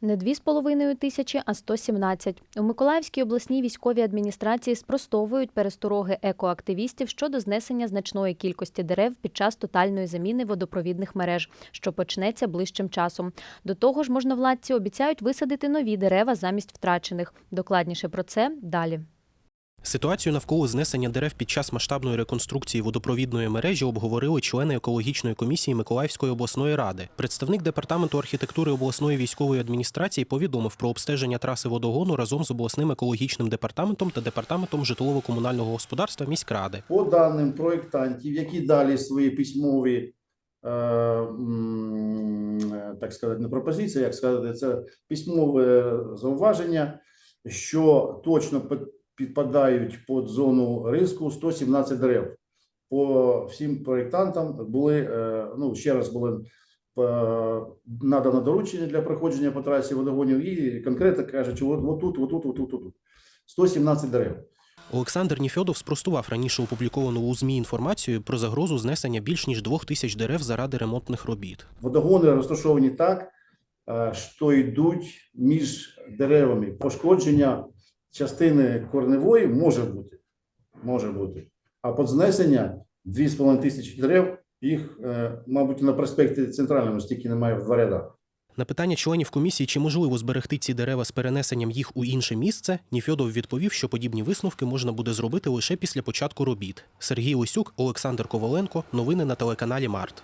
Не 2,5 тисячі, а 117. У Миколаївській обласній військовій адміністрації спростовують перестороги екоактивістів щодо знесення значної кількості дерев під час тотальної заміни водопровідних мереж, що почнеться ближчим часом. До того ж, можновладці обіцяють висадити нові дерева замість втрачених. Докладніше про це далі. Ситуацію навколо знесення дерев під час масштабної реконструкції водопровідної мережі обговорили члени екологічної комісії Миколаївської обласної ради. Представник департаменту архітектури обласної військової адміністрації повідомив про обстеження траси водогону разом з обласним екологічним департаментом та департаментом житлово-комунального господарства міськради. по даним проєктантів, які дали свої письмові, е, е, так сказати, не пропозиції, як сказати, це письмове зауваження, що точно підпадають під зону риску 117 дерев. По всім проєктантам були, е, ну, ще раз було е, надано доручення для проходження по трасі водогонів і конкретно кажуть, от, отут, отут, отут, отут. 117 дерев. Олександр Ніфьодов спростував раніше опубліковану у ЗМІ інформацію про загрозу знесення більш ніж двох тисяч дерев заради ремонтних робіт. Водогони розташовані так, е, що йдуть між деревами. Пошкодження частини корневої може бути. Може бути. А під знесення 2,5 тисячі дерев, їх, е, мабуть, на проспекті Центральному стільки немає в два рядах. На питання членів комісії, чи можливо зберегти ці дерева з перенесенням їх у інше місце, Ніфьодов відповів, що подібні висновки можна буде зробити лише після початку робіт. Сергій Лисюк, Олександр Коваленко. Новини на телеканалі Март.